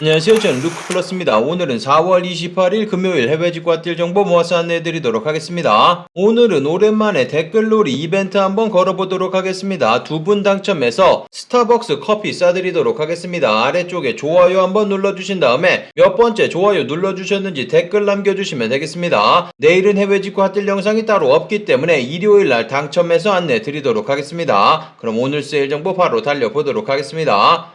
안녕하세요. 저는 루크플러스입니다. 오늘은 4월 28일 금요일 해외 뛸 정보 모아서 안내해드리도록 하겠습니다. 오늘은 오랜만에 댓글놀이 이벤트 한번 걸어보도록 하겠습니다. 두 분 당첨해서 스타벅스 커피 싸드리도록 하겠습니다. 아래쪽에 좋아요 한번 눌러주신 다음에 몇 번째 좋아요 눌러주셨는지 댓글 남겨주시면 되겠습니다. 내일은 해외 뛸 영상이 따로 없기 때문에 일요일 날 당첨해서 안내드리도록 하겠습니다. 그럼 오늘 세일 정보 바로 달려보도록 하겠습니다.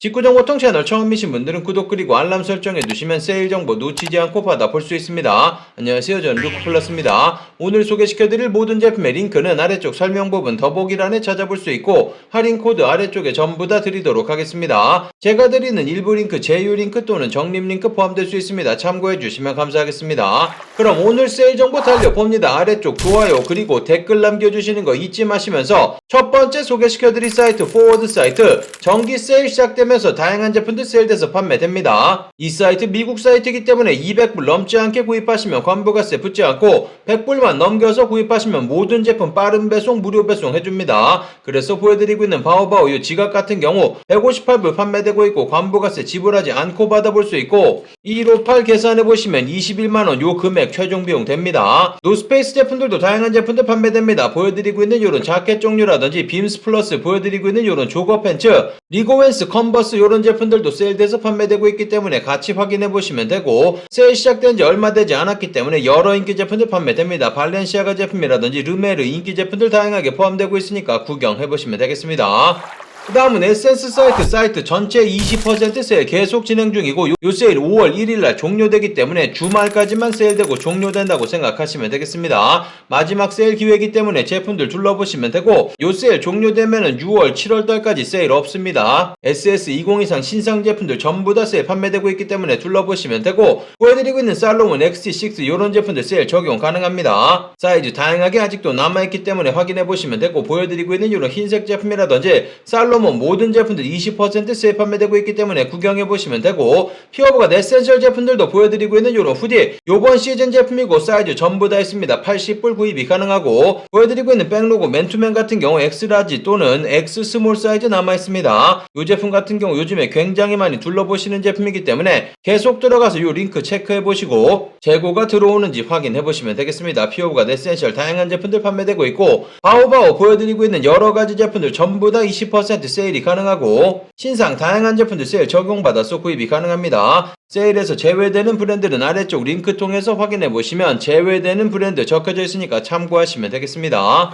직구정보 통 채널 처음이신 분들은 구독 그리고 알람 설정해 두시면 세일 정보 놓치지 않고 받아볼 수 있습니다. 안녕하세요. 저는 루크플러스입니다. 오늘 소개시켜드릴 모든 제품의 링크는 아래쪽 설명 부분 더보기란에 찾아볼 수 있고 할인 코드 아래쪽에 전부 다 드리도록 하겠습니다. 제가 드리는 일부 링크, 제휴 링크 또는 적립 링크 포함될 수 있습니다. 참고해 주시면 감사하겠습니다. 그럼 오늘 세일 정보 달려봅니다. 아래쪽 좋아요 그리고 댓글 남겨주시는 거 잊지 마시면서 첫 번째 소개시켜드릴 사이트 포워드 사이트 정기 세일 시작 되면서 다양한 제품들 세일돼서 판매됩니다. 이 사이트 미국 사이트이기 때문에 200불 넘지 않게 구입하시면 관부가세 붙지 않고 100불만 넘겨서 구입하시면 모든 제품 빠른 배송 무료 배송 해줍니다. 그래서 보여드리고 있는 바오바오 이 지갑 같은 경우 158불 판매되고 있고 관부가세 지불하지 않고 받아볼 수 있고 158 계산해 보시면 21만원 요 금액 최종 비용 됩니다. 노스페이스 제품들도 다양한 제품들 판매됩니다. 보여드리고 있는 요런 자켓 종류라든지 빔스 플러스 보여드리고 있는 요런 조거 팬츠 리고웬스 컨버 스 요런 제품들도 세일돼서 판매되고 있기 때문에 같이 확인해 보시면 되고 세일 시작된 지 얼마 되지 않았기 때문에 여러 인기 제품들 판매됩니다. 발렌시아가 제품이라든지 르메르 인기 제품들 다양하게 포함되고 있으니까 구경해 보시면 되겠습니다. 그 다음은 에센스 사이트 사이트 전체 20% 세일 계속 진행 중이고 요, 요 세일 5월 1일날 종료되기 때문에 주말까지만 세일되고 종료된다고 생각하시면 되겠습니다. 마지막 세일 기회이기 때문에 제품들 둘러보시면 되고 요 세일 종료되면은 6월 7월달까지 세일 없습니다. SS20 이상 신상 제품들 전부 다 세일 판매되고 있기 때문에 둘러보시면 되고 보여드리고 있는 살롱은 XT6 요런 제품들 세일 적용 가능합니다. 사이즈 다양하게 아직도 남아있기 때문에 확인해 보시면 되고 보여드리고 있는 이런 흰색 제품이라든지 살롱 솔로몬 모든 제품들 20% 세일 판매되고 있기 때문에 구경해 보시면 되고 피어버가 네센셜 제품들도 보여드리고 있는 이런 후디 요번 시즌 제품이고 사이즈 전부 다 있습니다. 80불 구입이 가능하고 보여드리고 있는 백로고 맨투맨 같은 경우 X라지 또는 X 스몰 사이즈 남아 있습니다. 이 제품 같은 경우 요즘에 굉장히 많이 둘러보시는 제품이기 때문에 계속 들어가서 이 링크 체크해 보시고 재고가 들어오는지 확인해 보시면 되겠습니다. 피어버가 네센셜 다양한 제품들 판매되고 있고 바오바오 보여드리고 있는 여러 가지 제품들 전부 다 20% 세일이 가능하고 신상 다양한 제품들 세일 적용받아서 구입이 가능합니다. 세일에서 제외되는 브랜드는 아래쪽 링크 통해서 확인해 보시면 제외되는 브랜드 적혀져 있으니까 참고하시면 되겠습니다.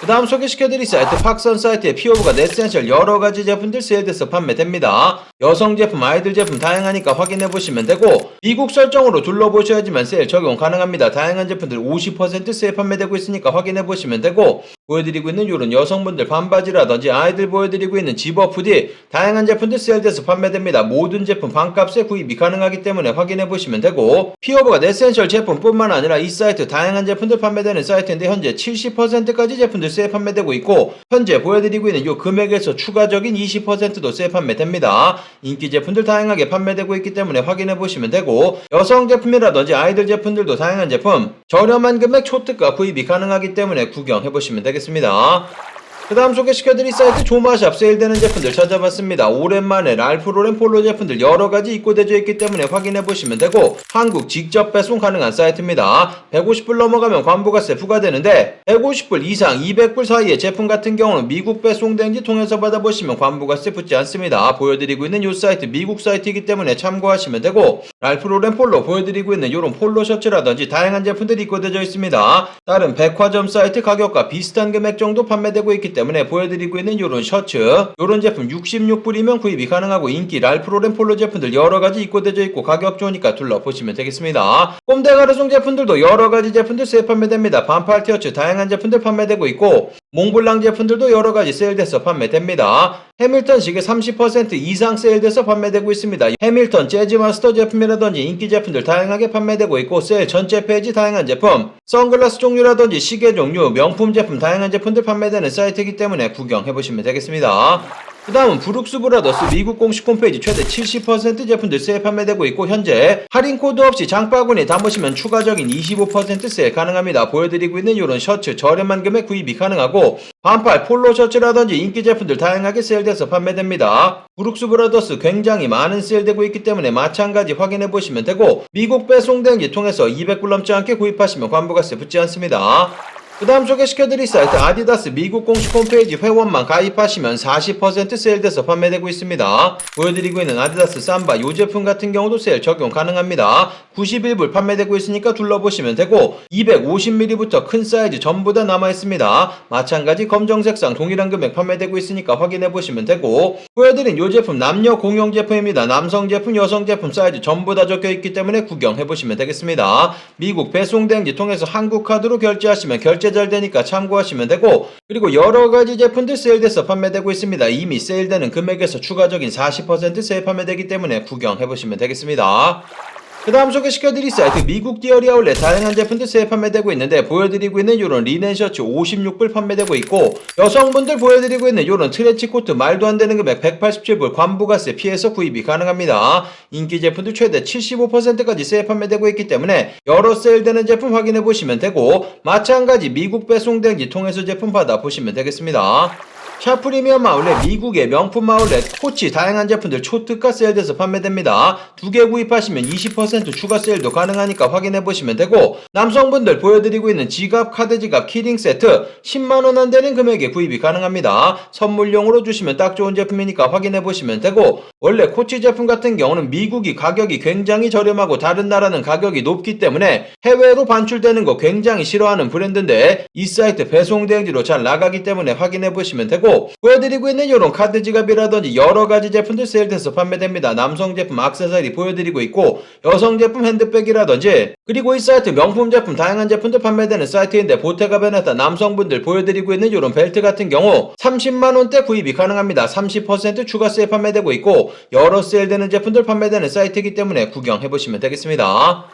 그 다음 소개시켜드릴 사이트 팍선 사이트에 피오브가 네센셜 여러가지 제품들 세일돼서 판매됩니다. 여성 제품, 아이들 제품 다양하니까 확인해보시면 되고 미국 설정으로 둘러보셔야지만 세일 적용 가능합니다. 다양한 제품들 50% 세일 판매되고 있으니까 확인해보시면 되고 보여드리고 있는 이런 여성분들 반바지라든지 아이들 보여드리고 있는 집업 후디 다양한 제품들 세일돼서 판매됩니다. 모든 제품 반값에 구입이 가능하기 때문에 확인해 보시면 되고 피오브가 네센셜 제품뿐만 아니라 이 사이트 다양한 제품들 판매되는 사이트인데 현재 70%까지 제품들 세일 판매되고 있고 현재 보여드리고 있는 이 금액에서 추가적인 20%도 세일 판매됩니다. 인기 제품들 다양하게 판매되고 있기 때문에 확인해 보시면 되고 여성 제품이라든지 아이들 제품들도 다양한 제품 저렴한 금액 초특가 구입이 가능하기 때문에 구경해 보시면 되겠습니다. 되겠습니다. 그 다음 소개시켜드릴 사이트 조마샵 세일되는 제품들 찾아봤습니다. 오랜만에 랄프로렌 폴로 제품들 여러가지 입고되어 있기 때문에 확인해보시면 되고 한국 직접 배송 가능한 사이트입니다. 150불 넘어가면 관부가세 부과되는데 150불 이상 200불 사이의 제품 같은 경우는 미국 배송된지 통해서 받아보시면 관부가세 붙지 않습니다. 보여드리고 있는 이 사이트 미국 사이트이기 때문에 참고하시면 되고 랄프로렌 폴로 보여드리고 있는 이런 폴로 셔츠라든지 다양한 제품들이 입고되어 있습니다. 다른 백화점 사이트 가격과 비슷한 금액 정도 판매되고 있기 때문에 때문에 보여드리고 있는 이런 셔츠 이런 제품 66불이면 구입이 가능하고 인기 랄 프로렌 폴로 제품들 여러가지 입고되어 있고 가격 좋으니까 둘러보시면 되겠습니다. 꼼대 가르송 제품들도 여러가지 제품들 세일 판매됩니다. 반팔 티어츠 다양한 제품들 판매되고 있고 몽블랑 제품들도 여러가지 세일돼서 판매됩니다 해밀턴 시계 30% 이상 세일돼서 판매되고 있습니다 해밀턴 재즈마스터 제품이라든지 인기 제품들 다양하게 판매되고 있고 세일 전체 페이지 다양한 제품 선글라스 종류라든지 시계 종류 명품 제품 다양한 제품들 판매되는 사이트이기 때문에 구경해 보시면 되겠습니다. 그그 다음은 브룩스 브라더스 미국 공식 홈페이지 최대 70% 제품들 세일 판매되고 있고 현재 할인 코드 없이 장바구니에 담으시면 추가적인 25% 세일 가능합니다. 보여드리고 있는 이런 셔츠 저렴한 금액 구입이 가능하고 반팔 폴로 셔츠라든지 인기 제품들 다양하게 세일돼서 판매됩니다. 브룩스 브라더스 굉장히 많은 세일되고 있기 때문에 마찬가지 확인해 보시면 되고 미국 배송 대행지 통해서 200불 넘지 않게 구입하시면 관부가세 붙지 않습니다. 그 다음 소개시켜드릴 사이트 아디다스 미국 공식 홈페이지 회원만 가입하시면 40% 세일돼서 판매되고 있습니다. 보여드리고 있는 아디다스 삼바 이 제품 같은 경우도 세일 적용 가능합니다. 91불 판매되고 있으니까 둘러보시면 되고 250ml부터 큰 사이즈 전부 다 남아있습니다. 마찬가지 검정색상 동일한 금액 판매되고 있으니까 확인해보시면 되고 보여드린 이 제품 남녀 공용 제품입니다. 남성 제품, 여성 제품 사이즈 전부 다 적혀있기 때문에 구경해보시면 되겠습니다. 미국 배송 대행지 통해서 한국 카드로 결제하시면 결제 잘 되니까 참고하시면 되고 그리고 여러 가지 제품들 세일돼서 판매되고 있습니다. 이미 세일되는 금액에서 추가적인 40% 세일 판매되기 때문에 구경해보시면 되겠습니다. 그 다음 소개시켜드릴 사이트 미국 디어리 아울렛 다양한 제품들 세일 판매되고 있는데 보여드리고 있는 이런 리넨 셔츠 56불 판매되고 있고 여성분들 보여드리고 있는 이런 트레치 코트 말도 안 되는 금액 187불 관부가세 피해서 구입이 가능합니다. 인기 제품들 최대 75%까지 세일 판매되고 있기 때문에 여러 세일되는 제품 확인해 보시면 되고 마찬가지 미국 배송 대행지 통해서 제품 받아 보시면 되겠습니다. 샤 프리미엄 아울렛 미국의 명품 아울렛 코치 다양한 제품들 초특가 세일돼서 판매됩니다. 두 개 구입하시면 20% 추가 세일도 가능하니까 확인해 보시면 되고 남성분들 보여드리고 있는 지갑 카드 지갑 키링 세트 10만원 안 되는 금액에 구입이 가능합니다. 선물용으로 주시면 딱 좋은 제품이니까 확인해 보시면 되고 원래 코치 제품 같은 경우는 미국이 가격이 굉장히 저렴하고 다른 나라는 가격이 높기 때문에 해외로 반출되는 거 굉장히 싫어하는 브랜드인데 이 사이트 배송 대행지로 잘 나가기 때문에 확인해 보시면 되고 보여드리고 있는 이런 카드 지갑이라든지 여러 가지 제품들 세일돼서 판매됩니다. 남성 제품 액세서리 보여드리고 있고 여성 제품 핸드백이라든지 그리고 이 사이트 명품 제품 다양한 제품들 판매되는 사이트인데 보테가 베네타 남성분들 보여드리고 있는 이런 벨트 같은 경우 30만 원대 구입이 가능합니다. 30% 추가 세일 판매되고 있고 여러 세일되는 제품들 판매되는 사이트이기 때문에 구경해 보시면 되겠습니다.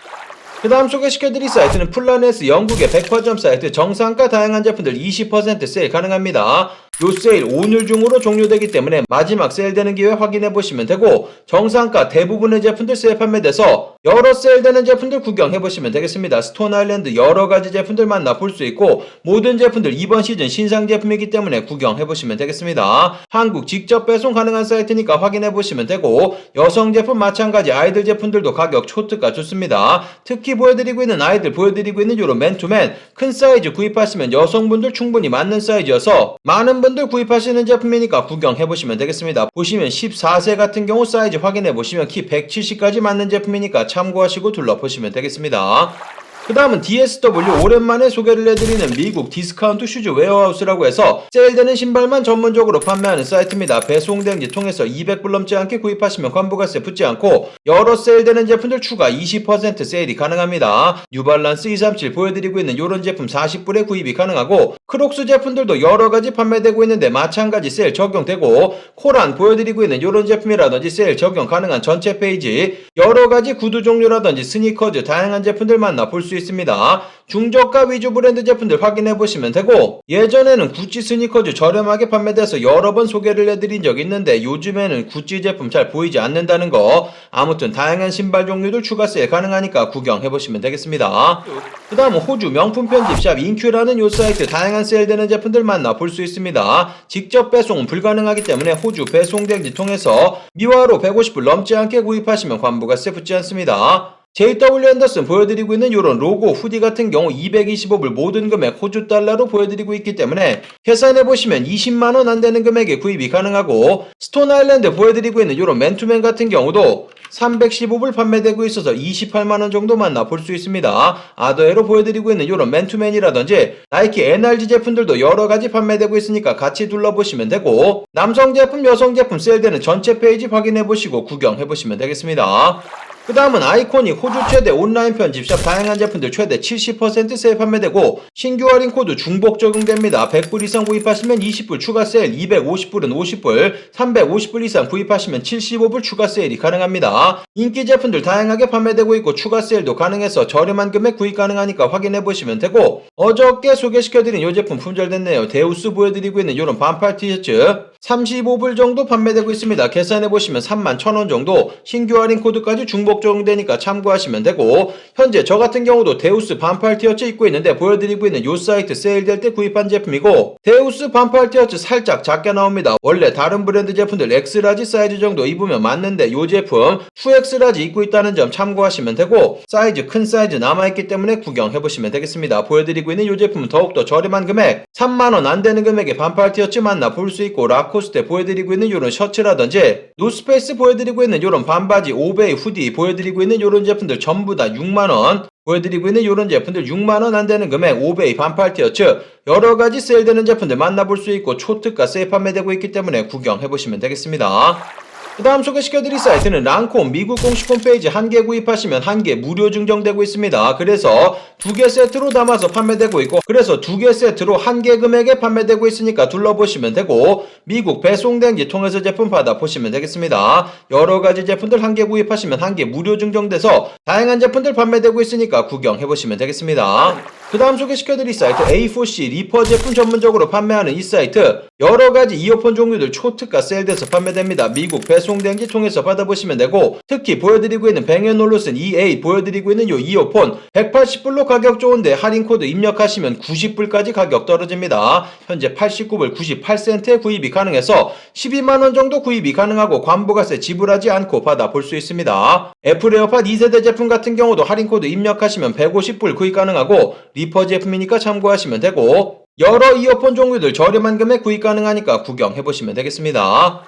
그 다음 소개시켜드릴 사이트는 플라네스 영국의 백화점 사이트 정상가 다양한 제품들 20% 세일 가능합니다. 요 세일 오늘 중으로 종료되기 때문에 마지막 세일되는 기회 확인해 보시면 되고 정상가 대부분의 제품들 세일 판매돼서 여러 세일되는 제품들 구경해 보시면 되겠습니다. 스톤 아일랜드 여러 가지 제품들 만나 볼 수 있고 모든 제품들 이번 시즌 신상 제품이기 때문에 구경해 보시면 되겠습니다. 한국 직접 배송 가능한 사이트니까 확인해 보시면 되고 여성 제품 마찬가지 아이들 제품들도 가격 초특가 좋습니다. 특히 보여드리고 있는 아이들 보여드리고 있는 요런 맨투맨 큰 사이즈 구입하시면 여성분들 충분히 맞는 사이즈여서 많은 분들 구입하시는 제품이니까 구경해 보시면 되겠습니다. 보시면 14세 같은 경우 사이즈 확인해 보시면 키 170까지 맞는 제품이니까 참고하시고 둘러보시면 되겠습니다. 그 다음은 DSW 오랜만에 소개를 해드리는 미국 디스카운트 슈즈 웨어하우스라고 해서 세일되는 신발만 전문적으로 판매하는 사이트입니다. 배송 대행지 통해서 200불 넘지 않게 구입하시면 관부가세 붙지 않고 여러 세일되는 제품들 추가 20% 세일이 가능합니다. 뉴발란스 237 보여드리고 있는 이런 제품 40불에 구입이 가능하고 크록스 제품들도 여러 가지 판매되고 있는데 마찬가지 세일 적용되고 코란 보여드리고 있는 이런 제품이라든지 세일 적용 가능한 전체 페이지 여러 가지 구두 종류라든지 스니커즈 다양한 제품들 만나 볼 수 있습니다. 중저가 위주 브랜드 제품들 확인해 보시면 되고 예전에는 구찌 스니커즈 저렴하게 판매돼서 여러 번 소개를 해드린 적이 있는데 요즘에는 구찌 제품 잘 보이지 않는다는 거 아무튼 다양한 신발 종류들 추가 세일 가능하니까 구경해 보시면 되겠습니다. 그 다음은 호주 명품 편집샵 인큐라는 요 사이트 다양한 세일되는 제품들 만나 볼 수 있습니다. 직접 배송은 불가능하기 때문에 호주 배송 대행지 통해서 미화로 150불 넘지 않게 구입하시면 관부가 세 붙지 않습니다. JW 앤더슨 보여드리고 있는 이런 로고 후디 같은 경우 225불 모든 금액 호주 달러로 보여드리고 있기 때문에 계산해 보시면 20만원 안 되는 금액에 구입이 가능하고 스톤 아일랜드 보여드리고 있는 이런 맨투맨 같은 경우도 315불 판매되고 있어서 28만원 정도만 나볼 수 있습니다. 아더에로 보여드리고 있는 이런 맨투맨이라든지 나이키 NRG 제품들도 여러 가지 판매되고 있으니까 같이 둘러보시면 되고 남성 제품, 여성 제품 세일되는 전체 페이지 확인해 보시고 구경해 보시면 되겠습니다. 그 다음은 아이코닉 호주 최대 온라인 편집샵 다양한 제품들 최대 70% 세일 판매되고 신규 할인 코드 중복 적용됩니다. 100불 이상 구입하시면 20불 추가 세일, 250불은 50불, 350불 이상 구입하시면 75불 추가 세일이 가능합니다. 인기 제품들 다양하게 판매되고 있고 추가 세일도 가능해서 저렴한 금액 구입 가능하니까 확인해 보시면 되고 어저께 소개시켜드린 이 제품 품절됐네요. 데우스 보여드리고 있는 이런 반팔 티셔츠 35불 정도 판매되고 있습니다. 계산해 보시면 3만 1,000원 정도 신규 할인 코드까지 중복 적용되니까 참고하시면 되고 현재 저 같은 경우도 데우스 반팔 티셔츠 입고 있는데 보여드리고 있는 요 사이트 세일될 때 구입한 제품이고 데우스 반팔 티셔츠 살짝 작게 나옵니다. 원래 다른 브랜드 제품들 엑스라지 사이즈 정도 입으면 맞는데 요 제품 2엑스라지 입고 있다는 점 참고하시면 되고 사이즈 큰 사이즈 남아있기 때문에 구경해 보시면 되겠습니다. 보여드리고 있는 요 제품은 더욱더 저렴한 금액 3만원 안 되는 금액에 반팔 티셔츠 만나 볼 수 있고 라코 스테 보여드리고 있는 요런 셔츠라든지 노스페이스 보여드리고 있는 요런 반바지 오베이 후디 보여드리고 있는 요런 제품들 전부 다 6만원 보여드리고 있는 이런 제품들 6만원 안 되는 금액 5베이 반팔 티셔츠 여러 가지 세일되는 제품들 만나볼 수 있고 초특가 세일 판매되고 있기 때문에 구경해 보시면 되겠습니다. 그 다음 소개시켜드릴 사이트는 랑콤 미국 공식 홈페이지 한 개 구입하시면 한 개 무료 증정되고 있습니다. 그래서 두 개 세트로 담아서 판매되고 있고 그래서 두 개 세트로 한 개 금액에 판매되고 있으니까 둘러보시면 되고 미국 배송된지 통해서 제품 받아보시면 되겠습니다. 여러 가지 제품들 한 개 구입하시면 한 개 무료 증정돼서 다양한 제품들 판매되고 있으니까 구경해보시면 되겠습니다. 그 다음 소개시켜드릴 사이트 A4C 리퍼 제품 전문적으로 판매하는 이 사이트 여러 가지 이어폰 종류들 초특가 세일돼서 판매됩니다. 미국 배송된 지 통해서 받아보시면 되고 특히 보여드리고 있는 뱅앤올루슨 EA 보여드리고 있는 요 이어폰 180불로 가격 좋은데 할인 코드 입력하시면 90불까지 가격 떨어집니다. 현재 89불 98센트에 구입이 가능해서 12만원 정도 구입이 가능하고 관부가세 지불하지 않고 받아볼 수 있습니다. 애플 에어팟 2세대 제품 같은 경우도 할인 코드 입력하시면 150불 구입 가능하고 리퍼 제품이니까 참고하시면 되고 여러 이어폰 종류들 저렴한 금액 구입 가능하니까 구경해보시면 되겠습니다.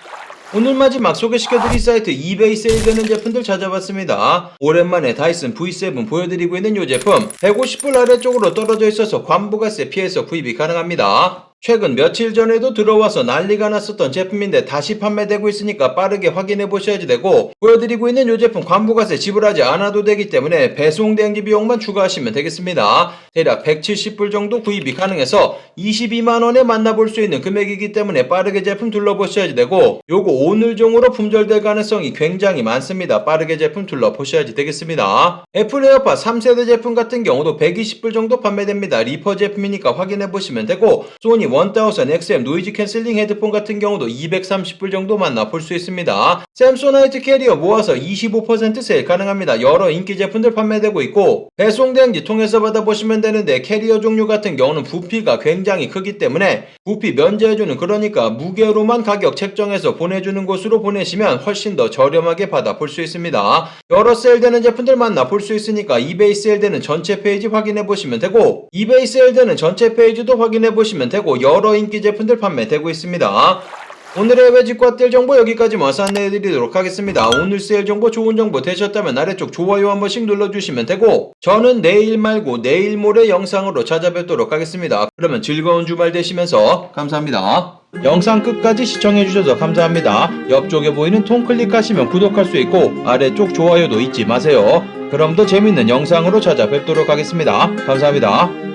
오늘 마지막 소개시켜드릴 사이트 이베이 세일되는 제품들 찾아봤습니다. 오랜만에 다이슨 V7 보여드리고 있는 이 제품 150불 아래쪽으로 떨어져 있어서 관부가세 피해서 구입이 가능합니다. 최근 며칠 전에도 들어와서 난리가 났었던 제품인데 다시 판매되고 있으니까 빠르게 확인해 보셔야지 되고 보여드리고 있는 이 제품 관부가세 지불하지 않아도 되기 때문에 배송 대행지 비용만 추가하시면 되겠습니다. 대략 170불 정도 구입이 가능해서 22만원에 만나볼 수 있는 금액이기 때문에 빠르게 제품 둘러보셔야지 되고 요거 오늘 중으로 품절될 가능성이 굉장히 많습니다. 빠르게 제품 둘러보셔야지 되겠습니다. 애플 에어팟 3세대 제품 같은 경우도 120불 정도 판매됩니다. 리퍼 제품이니까 확인해 보시면 되고 소니 1000 XM 노이즈 캔슬링 헤드폰 같은 경우도 230불 정도 만나 볼수 있습니다. 샘소나이트 캐리어 모아서 25% 세일 가능합니다. 여러 인기 제품들 판매되고 있고 배송 대행지 통해서 받아보시면 되는데 캐리어 종류 같은 경우는 부피가 굉장히 크기 때문에 부피 면제해주는 그러니까 무게로만 가격 책정해서 보내주는 곳으로 보내시면 훨씬 더 저렴하게 받아볼 수 있습니다. 여러 세일되는 제품들 만나 볼 수 있으니까 이베이 세일되는 전체 페이지 확인해 보시면 되고 이베이 세일되는 전체 페이지도 확인해 보시면 되고 여러 인기 제품들 판매되고 있습니다. 오늘의 외집과 뜰 정보 여기까지 모아서 안내해드리도록 하겠습니다. 오늘 세일 정보 좋은 정보 되셨다면 아래쪽 좋아요 한 번씩 눌러주시면 되고 저는 내일 말고 내일 모레 영상으로 찾아뵙도록 하겠습니다. 그러면 즐거운 주말 되시면서 감사합니다. 영상 끝까지 시청해주셔서 감사합니다. 옆쪽에 보이는 통 클릭하시면 구독할 수 있고 아래쪽 좋아요도 잊지 마세요. 그럼 더 재밌는 영상으로 찾아뵙도록 하겠습니다. 감사합니다.